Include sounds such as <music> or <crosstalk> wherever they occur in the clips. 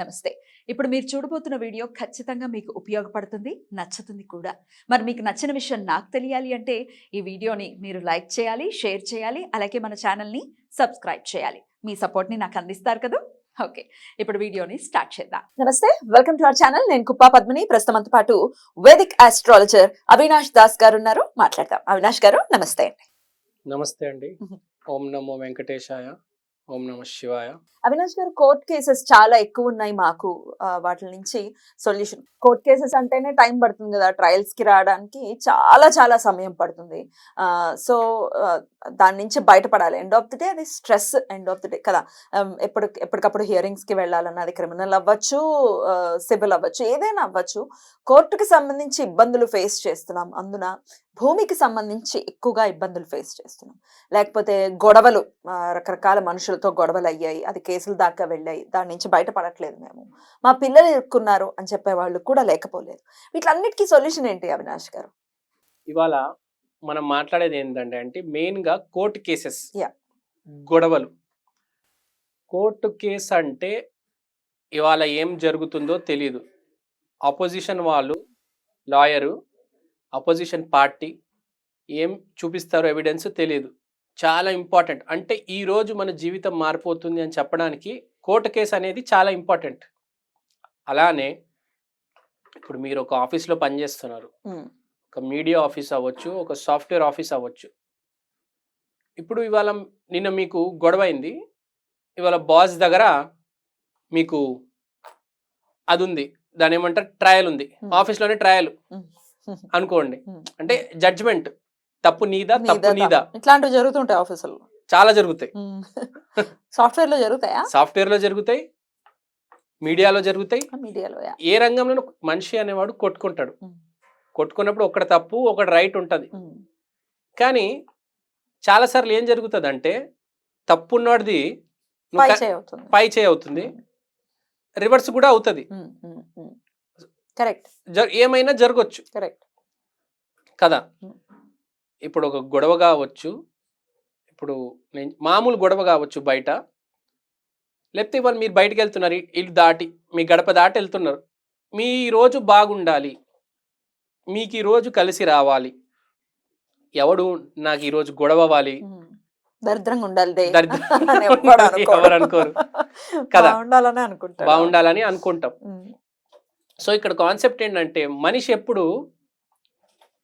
నమస్తే. ఇప్పుడు మీరు చూడబోతున్న వీడియో ఖచ్చితంగా మీకు ఉపయోగపడుతుంది నచ్చుతుంది కూడా. మరి మీకు నచ్చిన విషయం నాకు తెలియాలి అంటే ఈ వీడియోని మీరు లైక్ చేయాలి షేర్ చేయాలి అలాగే మన ఛానల్ని సబ్స్క్రైబ్ చేయాలి. మీ సపోర్ట్ని నాకు అందిస్తారు కదా? ఓకే. ఇప్పుడు వీడియోని స్టార్ట్ చేద్దాం. నమస్తే వెల్కమ్ టు అవర్ ఛానల్. నేను కుప్పా పద్మిని. ప్రస్తుతంతో పాటు వేదిక్ ఆస్ట్రాలజర్ అవినాష్ దాస్ గారు ఉన్నారు. మాట్లాడదాం. అవినాష్ గారు నమస్తే అండి. నమస్తే అండి. ఓం నమో వెంకటేశాయ. ఓం నమ శివాయ. అవినాష్ గారు కోర్ట్ కేసెస్ చాలా ఎక్కువ ఉన్నాయి మాకు వాటి నుంచి సొల్యూషన్. కోర్ట్ కేసెస్ అంటేనే టైం పడుతుంది కదా ట్రయల్స్కి రావడానికి చాలా చాలా సమయం పడుతుంది. సో దాని నుంచి బయటపడాలి. ఎండ్ ఆఫ్ ది డే అది stress end of the day కదా. Um, ఎప్పుడు ఎప్పటికప్పుడు హియరింగ్స్కి వెళ్ళాలన్నా అది క్రిమినల్ అవ్వచ్చు సివిల్ అవ్వచ్చు ఏదైనా అవ్వచ్చు. కోర్టుకి సంబంధించి ఇబ్బందులు ఫేస్ చేస్తున్నాం. అందున భూమికి సంబంధించి ఎక్కువగా ఇబ్బందులు ఫేస్ చేస్తున్నాం. లేకపోతే గొడవలు రకరకాల మనుషులు మనుషులతో గొడవలు అయ్యాయి అది కేసుల దాకా వెళ్ళాయి దాని నుంచి బయటపడట్లేదు మేము. మా పిల్లలు ఇరుక్కున్నారు అని చెప్పే వాళ్ళు కూడా లేకపోలేదు. వీటిలన్నిటికీ సొల్యూషన్ ఏంటి అవినాష్ గారు? ఇవాళ మనం మాట్లాడేది ఏంటంటే అంటే మెయిన్గా కోర్టు కేసెస్. గొడవలు. కోర్టు కేసు అంటే ఇవాళ ఏం జరుగుతుందో తెలియదు ఆపోజిషన్ వాళ్ళు లాయరు అపోజిషన్ పార్టీ ఏం చూపిస్తారో ఎవిడెన్స్ తెలియదు చాలా ఇంపార్టెంట్. అంటే ఈ రోజు మన జీవితం మారిపోతుంది అని చెప్పడానికి కోర్టు కేసు అనేది చాలా ఇంపార్టెంట్. అలానే ఇప్పుడు మీరు ఒక ఆఫీస్లో పనిచేస్తున్నారు ఒక మీడియా ఆఫీస్ అవ్వచ్చు ఒక సాఫ్ట్వేర్ ఆఫీస్ అవ్వచ్చు. ఇప్పుడు ఇవాళ నిన్న మీకు గొడవ అయింది. ఇవాళ బాస్ దగ్గర మీకు అది ఉంది. దాని ఏమంటారు? ట్రయల్ ఉంది. ఆఫీస్లోనే ట్రయల్ అనుకోండి. అంటే జడ్జ్మెంట్. తప్పు నీదా తప్పు నీదా. ఇట్లాంటివి జరుగుతుంటాయి ఆఫీసుల్లో. చాలా జరుగుతాయి. <laughs> సాఫ్ట్వేర్లో జరుగుతాయా? సాఫ్ట్వేర్లో జరుగుతాయి మీడియాలో జరుగుతాయి. మీడియాలో ఏ రంగంలో మనిషి అనేవాడు కొట్టుకుంటాడు. కొట్టుకున్నప్పుడు ఒకటి తప్పు ఒకటి రైట్ ఉంటుంది. కానీ చాలాసార్లు ఏం జరుగుతుంది అంటే తప్పున్నోడిది నువ్వు పై చేయి అవుతుంది. రివర్స్ కూడా అవుతుంది. కరెక్ట్. ఏమైనా జరగవచ్చు కరెక్ట్. కదా. ఇప్పుడు ఒక గొడవ కావచ్చు ఇప్పుడు నేను మామూలు గొడవ కావచ్చు బయట. లేకపోతే ఇవాళ మీరు బయటకు వెళ్తున్నారు ఇల్లు దాటి మీ గడప దాటి వెళ్తున్నారు. మీ రోజు బాగుండాలి. మీకు ఈ రోజు కలిసి రావాలి. ఎవడు నాకు ఈ రోజు గొడవ అవ్వాలి? దరిద్రంగా ఉండాలి. ఎవరు అనుకోరు. కదా. బాగుండాలని అనుకుంటాడు బాగుండాలని అనుకుంటాం. సో ఇక్కడ కాన్సెప్ట్ ఏంటంటే మనిషి ఎప్పుడు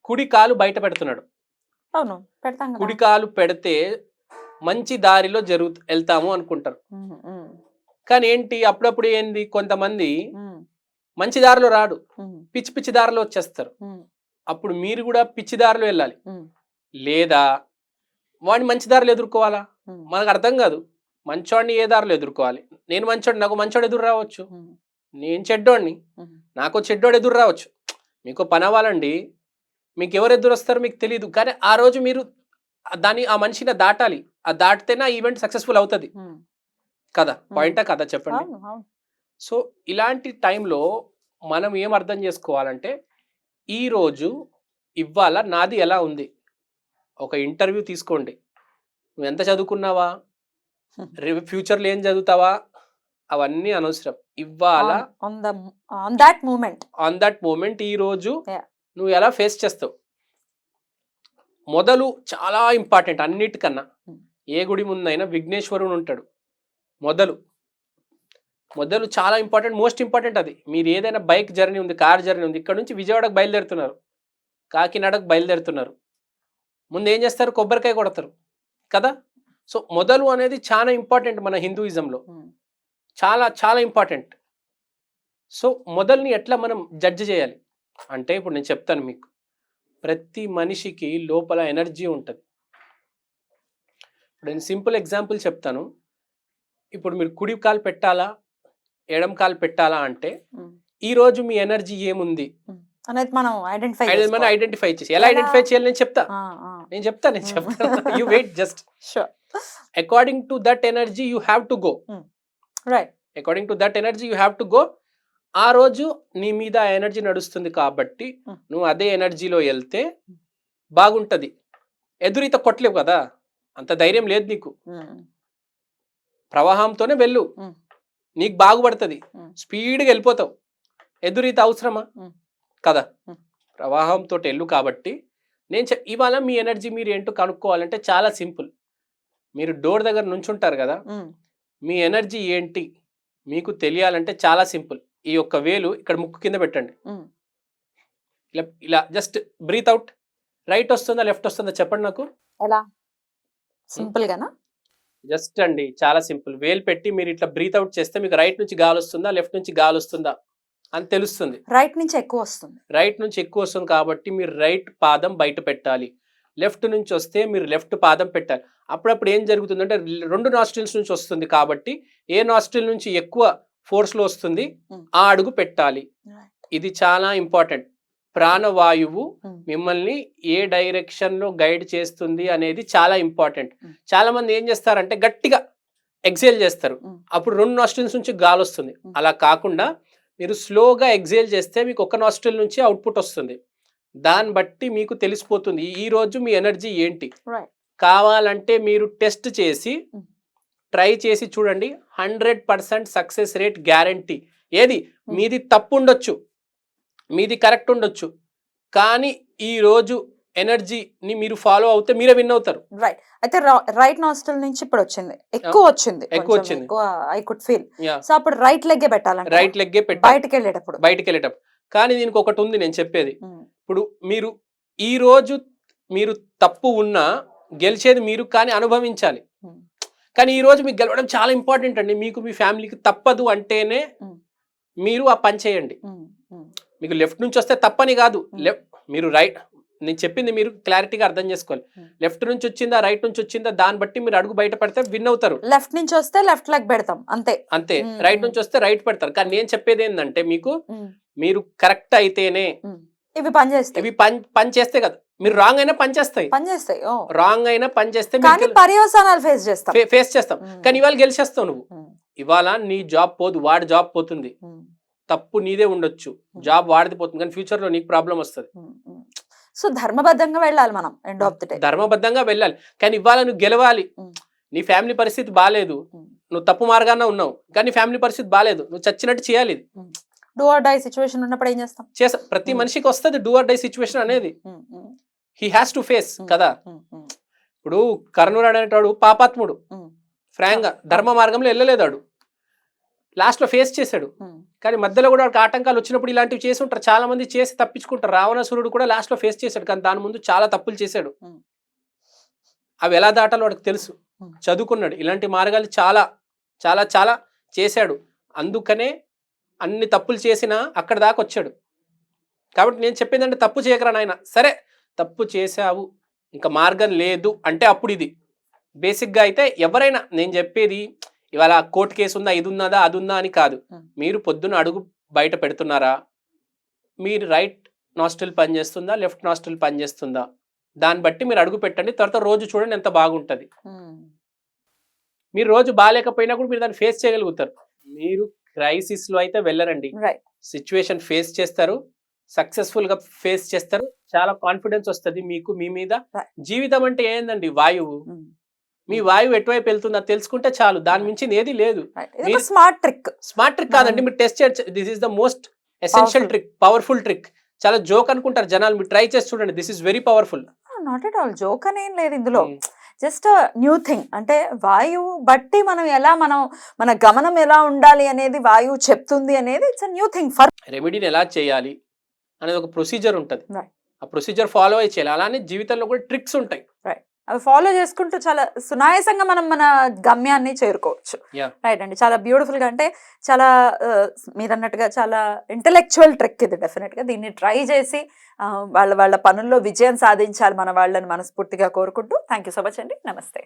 కుడి కాలు బయట పెడుతున్నాడు. అవును పెడతాం కదా. కుడి కాలు పెడితే మంచి దారిలో జరుగు వెళ్తాము అనుకుంటారు. ఉమ్, ఉమ్, కానీ ఏంటి అప్పుడప్పుడు ఏంది కొంతమంది ఉమ్, మంచి దారిలో రాడు ఉమ్, పిచ్చి పిచ్చి దారిలో వచ్చేస్తారు. ఉమ్, అప్పుడు మీరు కూడా పిచ్చి దారిలో వెళ్ళాలి. ఉమ్, లేదా వాడిని మంచి దారిలో ఎదుర్కోవాలా? ఉమ్, మనకు అర్థం కాదు. మంచోడిని ఏ దారిలో ఎదుర్కోవాలి? నేను మంచోడు నాకు మంచోడు ఎదురు రావచ్చు. ఉమ్, నేను చెడ్డోడిని ఉమ్, నాకు చెడ్డోడు ఎదురు రావచ్చు. మీకు పని అవ్వాలండి. మీకు ఎవరు ఎదురు వస్తారో మీకు తెలియదు కానీ ఆ రోజు మీరు దాన్ని ఆ మనిషిని దాటాలి. ఆ దాటితేనే ఆ ఈవెంట్ సక్సెస్ఫుల్ అవుతుంది. కదా? పాయింటా కదా చెప్పండి? సో ఇలాంటి టైంలో మనం ఏం అర్థం చేసుకోవాలంటే ఈ రోజు ఇవాళ నాది ఎలా ఉంది? ఒక ఇంటర్వ్యూ తీసుకోండి. నువ్వు ఎంత చదువుకున్నావా? <laughs> రేపు ఫ్యూచర్లో ఏం చదువుతావా? అవన్నీ అనవసరం. ఇవాళ on that moment on that moment ఈ రోజు. నువ్వు ఎలా ఫేస్ చేస్తావు? మొదలు చాలా ఇంపార్టెంట్ అన్నిటికన్నా. ఏ గుడి ముందైనా విఘ్నేశ్వరుడు ఉంటాడు. మొదలు. మొదలు చాలా ఇంపార్టెంట్ మోస్ట్ ఇంపార్టెంట్ అది. మీరు ఏదైనా బైక్ జర్నీ ఉంది కార్ జర్నీ ఉంది ఇక్కడ నుంచి విజయవాడకు బయలుదేరుతున్నారు. కాకినాడకు బయలుదేరుతున్నారు. ముందు ఏం చేస్తారు? కొబ్బరికాయ కొడతారు. కదా? సో మొదలు అనేది చాలా ఇంపార్టెంట్ మన హిందూయిజంలో. చాలా చాలా ఇంపార్టెంట్ సో మొదల్ని ఎట్లా మనం జడ్జ్ చేయాలి? అంటే ఇప్పుడు నేను చెప్తాను మీకు. ప్రతి మనిషికి లోపల ఎనర్జీ ఉంటుంది. ఇప్పుడు నేను సింపుల్ ఎగ్జాంపుల్ చెప్తాను. ఇప్పుడు మీరు కుడి కాలు పెట్టాలా? ఎడం కాలు పెట్టాలా అంటే ఈ రోజు మీ ఎనర్జీ ఏముంది? అనేది మనం ఐడెంటిఫై మనం ఐడెంటిఫై చేసి ఎలా? ఐడెంటిఫై చేయాలి నేను చెప్తా? నేను చెప్తా నేను చెప్తాను you wait just sure according to that energy you have to go right according to that energy you have to go ఆ రోజు నీ మీద ఆ ఎనర్జీ నడుస్తుంది కాబట్టి. నువ్వు అదే ఎనర్జీలో వెళ్తే బాగుంటది. ఎదురీత కొట్టలేవు కదా? అంత ధైర్యం లేదు నీకు. ప్రవాహంతోనే వెళ్ళు. నీకు బాగుపడుతుంది. స్పీడ్గా వెళ్ళిపోతావు. ఎదురీత అవసరమా. కదా. ప్రవాహంతో వెళ్ళు కాబట్టి నేను ఇవాళ మీ ఎనర్జీ మీరు ఏంటో కనుక్కోవాలంటే చాలా సింపుల్. మీరు డోర్ దగ్గర నుంచుంటారు కదా? మీ ఎనర్జీ ఏంటి? మీకు తెలియాలంటే చాలా సింపుల్. ఈ యొక్క వేలు ఇక్కడ ముక్కు కింద పెట్టండి. ఇలా ఇలా జస్ట్ బ్రీత్ అవుట్. రైట్ వస్తుందా లెఫ్ట్ వస్తుందా చెప్పండి నాకు. ఎలా? సింపుల్ గానా జస్ట్ అండి చాలా సింపుల్. వేలు పెట్టి మీరు ఇట్లా బ్రీత్ అవుట్ చేస్తే మీకు రైట్ నుంచి గాలి వస్తుందా లెఫ్ట్ నుంచి గాలి వస్తుందా అని తెలుస్తుంది. రైట్ నుంచి ఎక్కువ వస్తుంది. రైట్ నుంచి ఎక్కువ వస్తుంది కాబట్టి మీరు రైట్ పాదం బయట పెట్టాలి. లెఫ్ట్ నుంచి వస్తే మీరు లెఫ్ట్ పాదం పెట్టాలి. అప్పుడప్పుడు ఏం జరుగుతుందంటే రెండు నాస్ట్రిల్స్ నుంచి వస్తుంది కాబట్టి ఏ నాస్ట్రిల్ నుంచి ఎక్కువ ఫోర్స్లో వస్తుంది. ఆ అడుగు పెట్టాలి ఇది చాలా ఇంపార్టెంట్ ప్రాణవాయువు మిమ్మల్ని ఏ డైరెక్షన్లో గైడ్ చేస్తుంది అనేది చాలా ఇంపార్టెంట్. చాలా మంది ఏం చేస్తారంటే గట్టిగా ఎక్సేల్ చేస్తారు. అప్పుడు రెండు నాస్ట్రిల్స్ నుంచి గాలి వస్తుంది. అలా కాకుండా మీరు స్లోగా ఎక్సేల్ చేస్తే మీకు ఒక నాస్ట్రిల్ నుంచి అవుట్పుట్ వస్తుంది దాన్ని బట్టి మీకు తెలిసిపోతుంది ఈ రోజు మీ ఎనర్జీ ఏంటి. కావాలంటే మీరు టెస్ట్ చేసి. ట్రై చేసి చూడండి. Hundred percent success rate guarantee. ఏది. మీది తప్పు ఉండొచ్చు మీది కరెక్ట్ ఉండొచ్చు. కానీ ఈ రోజు ఎనర్జీని మీరు ఫాలో అవుతే మీరే విన్ అవుతారు. రైట్ అయితే రైట్ నాస్టల్ నుంచి ఇప్పుడు వచ్చింది. ఎక్కువ వచ్చింది. ఎక్కువ వచ్చింది. ఐ కుడ్ ఫీల్ సో అప్పుడు రైట్ లెగ్గే పెట్టాలంట రైట్ లెగ్గే పెట్టాలి బయటకు వెళ్ళేటప్పుడు బయటికి వెళ్ళేటప్పుడు కానీ దీనికి ఒకటి ఉంది నేను చెప్పేది. ఇప్పుడు మీరు ఈ రోజు మీరు తప్పు ఉన్నా గెలిచేది మీరు కానీ అనుభవించాలి. కానీ ఈ రోజు మీకు గెలవడం చాలా ఇంపార్టెంట్ అండి మీకు మీ ఫ్యామిలీకి తప్పదు అంటేనే. మీరు ఆ పని చేయండి మీకు లెఫ్ట్ నుంచి వస్తే తప్పని కాదు. లెఫ్ట్ మీరు రైట్ నేను చెప్పింది మీరు క్లారిటీగా అర్థం చేసుకోవాలి. లెఫ్ట్ నుంచి వచ్చిందా రైట్ నుంచి వచ్చిందా దాన్ని బట్టి మీరు అడుగు బయట పెడితే విన్ అవుతారు లెఫ్ట్ నుంచి వస్తే లెఫ్ట్ లెగ్ పెడతాం అంతే అంతే రైట్. నుంచి వస్తే రైట్ పెడతారు కానీ నేను చెప్పేది ఏంటంటే మీకు మీరు కరెక్ట్ అయితేనే. ఇవి పని చేస్తాయి. ఇవి పని పని చేస్తే కదా. మీరు రాంగ్ అయినా పని చేస్తాయి. పని చేస్తాయి. ఓ. రాంగ్ అయినా పని చేస్తే కానీ పర్యవసానాలు ఫేస్ చేస్తాం. ఫేస్ చేస్తాం. కానీ ఇవాళ గెలిచేస్తావు నువ్వు. ఇవాళ నీ జాబ్ పోదు వాడి జాబ్ పోతుంది. తప్పు నీదే ఉండొచ్చు. జాబ్ వాడిది పోతుంది. కానీ ఫ్యూచర్లో నీకు ప్రాబ్లం వస్తుంది. సో ధర్మబద్ధంగా వెళ్ళాలి మనం ఎండ్ ఆఫ్ ది డే ధర్మబద్ధంగా వెళ్ళాలి. కానీ ఇవాళ నువ్వు గెలవాలి. నీ ఫ్యామిలీ పరిస్థితి బాగాలేదు. నువ్వు తప్పు మార్గాన ఉన్నావు. కానీ ఫ్యామిలీ పరిస్థితి బాగాలేదు నువ్వు చచ్చినట్టు చేయాలి డూ ఆర్ డై సిచ్యువేషన్ ఉన్నప్పుడు ఏం చేస్తాం? చేస ప్రతి ఉమ్. మనిషికి వస్తుంది డూ ఆర్ డై సిచ్యువేషన్ అనేది. He has to face. కదా. ఉమ్, ఉమ్, ఇప్పుడు కర్నూలు అనేటాడు పాపాత్ముడు. ఫ్రాంక్ ధర్మ మార్గంలో వెళ్ళలేదాడు. లాస్ట్లో ఫేస్ చేశాడు. కానీ మధ్యలో కూడా వాడికి ఆటంకాలు వచ్చినప్పుడు ఇలాంటివి చేసి ఉంటారు. చాలా మంది చేసి తప్పించుకుంటారు. రావణాసురుడు కూడా లాస్ట్లో ఫేస్ చేశాడు. కానీ దాని ముందు చాలా తప్పులు చేశాడు. అవి ఎలా దాటాలో వాడికి తెలుసు. చదువుకున్నాడు. ఇలాంటి మార్గాలు చాలా చాలా చాలా చేశాడు. అందుకనే అన్ని తప్పులు చేసినా అక్కడ దాకా వచ్చాడు. కాబట్టి నేను చెప్పేదంటే తప్పు చేయకరా నాయన. సరే తప్పు చేశావు ఇంకా మార్గం లేదు అంటే అప్పుడు ఇది. బేసిక్గా అయితే ఎవరైనా నేను చెప్పేది ఇవాళ కోర్టు కేసు ఉందా ఇది ఉన్నదా అది ఉందా అని కాదు. మీరు పొద్దున అడుగు బయట పెడుతున్నారా? మీరు రైట్ నాస్టిల్ పనిచేస్తుందా లెఫ్ట్ నాస్టిల్ పనిచేస్తుందా దాన్ని బట్టి మీరు అడుగు పెట్టండి తర్వాత రోజు చూడండి ఎంత బాగుంటుంది. మీరు రోజు బాగాలేకపోయినా కూడా మీరు దాన్ని ఫేస్ చేయగలుగుతారు. మీరు క్రైసిస్లో అయితే వెళ్ళరండి. సిచ్యువేషన్ ఫేస్ చేస్తారు. సక్సెస్ఫుల్గా ఫేస్ చేస్తారు. చాలా కాన్ఫిడెన్స్ వస్తుంది మీకు మీ మీద. జీవితం అంటే ఏందండి? వాయువు. ఉమ్. మీ వాయువు ఎటువైపు వెళ్తుందో తెలుసుకుంటే చాలు. దాని మించింది ఏది లేదు. Smart trick. స్మార్ట్ ట్రిక్ కాదండి. మనం- మీరు టెస్ట్ చేయొచ్చు. This is the most essential. Trick. Powerful trick. చాలా జోక్ అనుకుంటారు జనాలు. మీరు ట్రై చేసి చూడండి. This is very powerful. Not at all joke అనేం లేదు ఇందులో. Just new thing. అంటే వాయువు బట్టి మనం ఎలా మనం మన గమనం ఎలా ఉండాలి అనేది వాయువు చెప్తుంది అనేది ఇట్స్ న్యూ థింగ్ ఫర్ రెమెడీని ఎలా చేయాలి అనేది ఒక ప్రొసీజర్ ఉంటుంది. ఆ ప్రొసీజర్ ఫాలో అయ్యి చేయాలి. అలానే జీవితంలో కూడా ట్రిక్స్ ఉంటాయి. అవి ఫాలో చేసుకుంటూ చాలా సునాయాసంగా మనం మన గమ్యాన్ని చేరుకోవచ్చు. రైట్ అండి. చాలా బ్యూటిఫుల్గా అంటే చాలా మీరు అన్నట్టుగా చాలా ఇంటలెక్చువల్ ట్రిక్ ఇది డెఫినెట్గా. దీన్ని ట్రై చేసి వాళ్ళ వాళ్ళ పనుల్లో విజయం సాధించాలి మన వాళ్ళని మనస్ఫూర్తిగా కోరుకుంటూ. థ్యాంక్ యూ సో మచ్ అండి. నమస్తే.